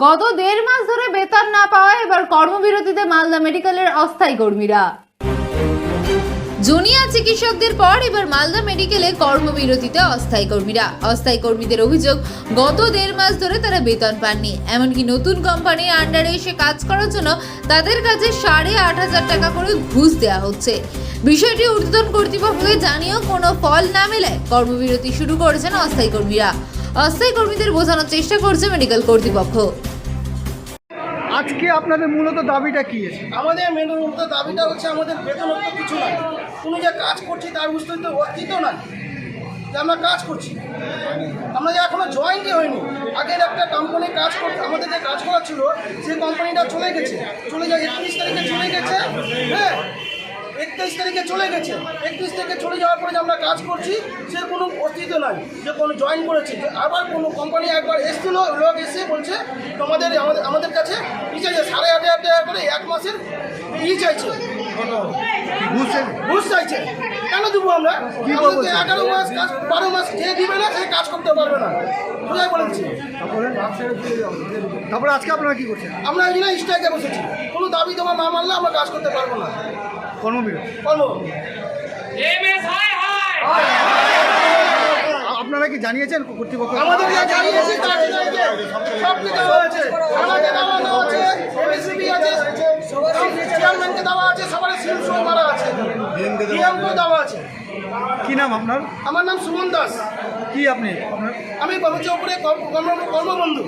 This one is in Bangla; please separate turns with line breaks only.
গত দেড় মাস ধরে বেতন না পাওয়ায় এবার কর্মবিরতিতে মালদা মেডিকেলের অস্থায়ী কর্মীরা। জুনিয়র চিকিৎসকদের পর এবার মালদা মেডিকেলে কর্মবিরতিতে অস্থায়ী কর্মীরা। অস্থায়ী কর্মীদের অভিযোগ, গত দেড় মাস ধরে তারা বেতন পাননি। এমনকি নতুন কোম্পানির আন্ডারে এসে কাজ করার জন্য তাদের কাছে সাড়ে আট হাজার টাকা করে ঘুষ দেওয়া হচ্ছে। বিষয়টি ঊর্ধ্বতন কর্তৃপক্ষকে জানিয়েও কোনো ফল না মেলায় কর্মবিরতি শুরু করেছেন অস্থায়ী কর্মীরা। অস্থায়ী কর্মীদের বোঝানোর চেষ্টা করছে মেডিকেল কর্তৃপক্ষ।
আজকে আপনাদের মূলত দাবিটা কি আছে?
আমাদের মেন মূলত দাবিটা হচ্ছে আমাদের বেতনত্ব কিছু নাই। কোনো যে কাজ করছি তার অস্তিত্ব অস্তিত্ব নাই। যে আমরা কাজ করছি। আমরা যে এখনও জয়েন্টই হয়নি আগের একটা কোম্পানি কাজ করতে আমাদের যে কাজ করা ছিল সেই কোম্পানিটা চলে গেছে। চলে যায় একত্রিশ তারিখে চলে গেছে। হ্যাঁ একত্রিশ তারিখে চলে গেছে। একত্রিশ তারিখে চলে যাওয়ার পরে যে আমরা কাজ করছি সে কোনো অস্তিত্ব নাই যে কোনো জয়েন করেছে। আবার কোনো কোম্পানি একবার এসেছিল লোক এসে বলছে তোমাদের আমাদের আমাদের কাছে ই চাইছে সাড়ে আট হাজার টাকা করে এক মাসের ই চাইছে। ঘুষ চাইছে। কেন দেবো আমরা? এগারো মাস কাজ বারো মাস যে দিবে না সে কাজ করতে পারবে না। বুঝাই বলেছি
তারপরে আজকে আপনারা কি করছেন?
আমরা এই জন্য স্ট্রাইকে বসেছি। কোনো দাবি তোমার না মানলে আমরা কাজ করতে পারব না।
কর্মবিরতি আপনারা কি জানিয়েছেন কর্তৃপক্ষ?
আমাদের জানিয়েছি
কি নাম আপনার?
আমার নাম সুমন দাস।
কি আপনি?
আমি কর্ম কর্মবন্ধু।